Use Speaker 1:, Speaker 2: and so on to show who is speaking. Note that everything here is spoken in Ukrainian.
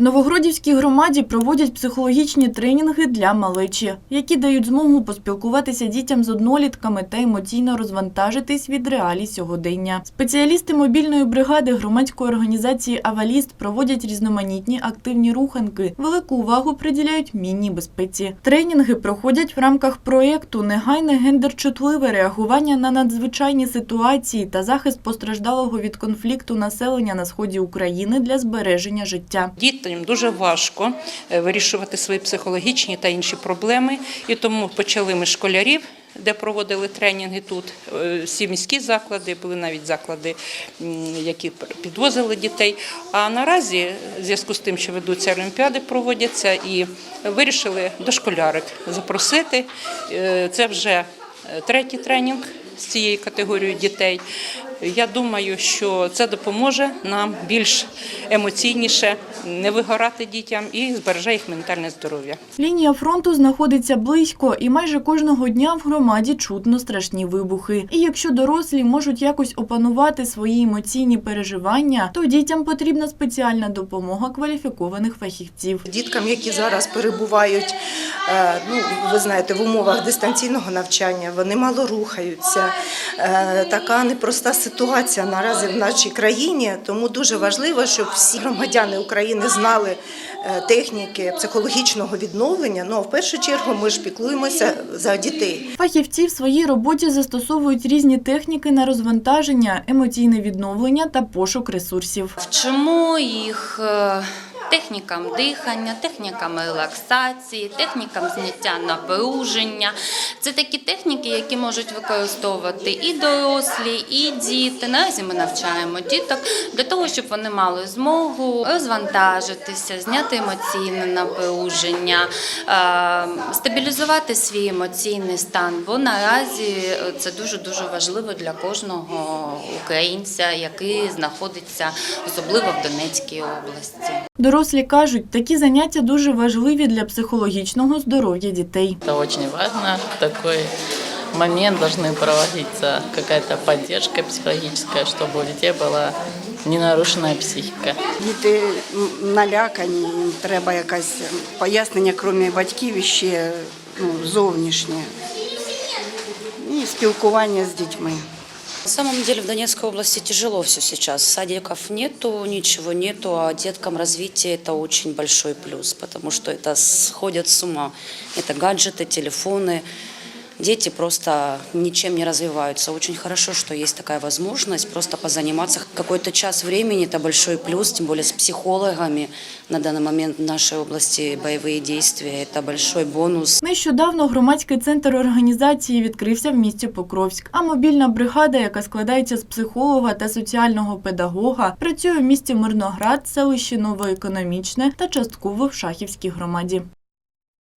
Speaker 1: Новогродівській громаді проводять психологічні тренінги для малечі, які дають змогу поспілкуватися дітям з однолітками та емоційно розвантажитись від реалій сьогодення. Спеціалісти мобільної бригади громадської організації Аваліст проводять різноманітні активні руханки. Велику увагу приділяють мінній безпеці. Тренінги проходять в рамках проєкту Негайне гендерчутливе реагування на надзвичайні ситуації та захист постраждалого від конфлікту населення на сході України для збереження життя.
Speaker 2: Дітям дуже важко е, вирішувати свої психологічні та інші проблеми, і тому почали ми школярів. Де проводили тренінги тут, Е, всі міські заклади, були навіть заклади, які підвозили дітей. А наразі, в зв'язку з тим, що ведуться олімпіади, проводяться, і вирішили дошколярик запросити. Е, Це вже е, третій тренінг з цією категорією дітей. Я думаю, що це допоможе нам більш емоційніше не вигорати дітям і збереже їх ментальне здоров'я.
Speaker 1: Лінія фронту знаходиться близько, і майже кожного дня в громаді чутно страшні вибухи. І якщо дорослі можуть якось опанувати свої емоційні переживання, то дітям потрібна спеціальна допомога кваліфікованих фахівців.
Speaker 3: Діткам, які зараз перебувають, е, ну ви знаєте, в умовах дистанційного навчання, вони мало рухаються. Е, Така непроста ситуація наразі в нашій країні. Тому дуже важливо, щоб всі громадяни України знали е, техніки психологічного відновлення. Ну а в першу чергу ми ж піклуємося за дітей.
Speaker 1: Фахівці в своїй роботі застосовують різні техніки на розвантаження, емоційне відновлення та пошук ресурсів.
Speaker 4: Вчимо їх е, технікам дихання, технікам релаксації, технікам зняття напруження. Це такі техніки, які можуть використовувати і дорослі, і діти. Наразі ми навчаємо діток для того, щоб вони мали змогу розвантажитися, зняти емоційне напруження, е, стабілізувати свій емоційний стан. Бо наразі це дуже дуже важливо для кожного українця, який знаходиться особливо в Донецькій області.
Speaker 1: Дорослі кажуть, такі заняття дуже важливі для психологічного здоров'я дітей.
Speaker 5: Это очень важно. В такой момент должны проводиться какая-то поддержка психологическая, чтобы у детей была не нарушенная психика.
Speaker 6: Діти м, налякані, їм треба якесь пояснення, крім батьків, і ще ну, зовнішнє. І спілкування з дітьми.
Speaker 7: На самом деле в Донецкой области тяжело все сейчас. Садиков нету, ничего нету, а деткам развитие это очень большой плюс, потому что это сходят с ума. Это гаджеты, телефоны. Дети просто ничем не развиваются. Очень хорошо, что есть такая возможность просто позаниматься. Какой-то час времени – это большой плюс, тем более с психологами. На данный момент в нашей области боевые действия – это большой бонус.
Speaker 1: Нещодавно громадський центр організації відкрився в місті Покровськ. А мобільна бригада, яка складається з психолога та соціального педагога, працює в місті Мирноград, селищі Новоекономічне та частково в Шахівській громаді.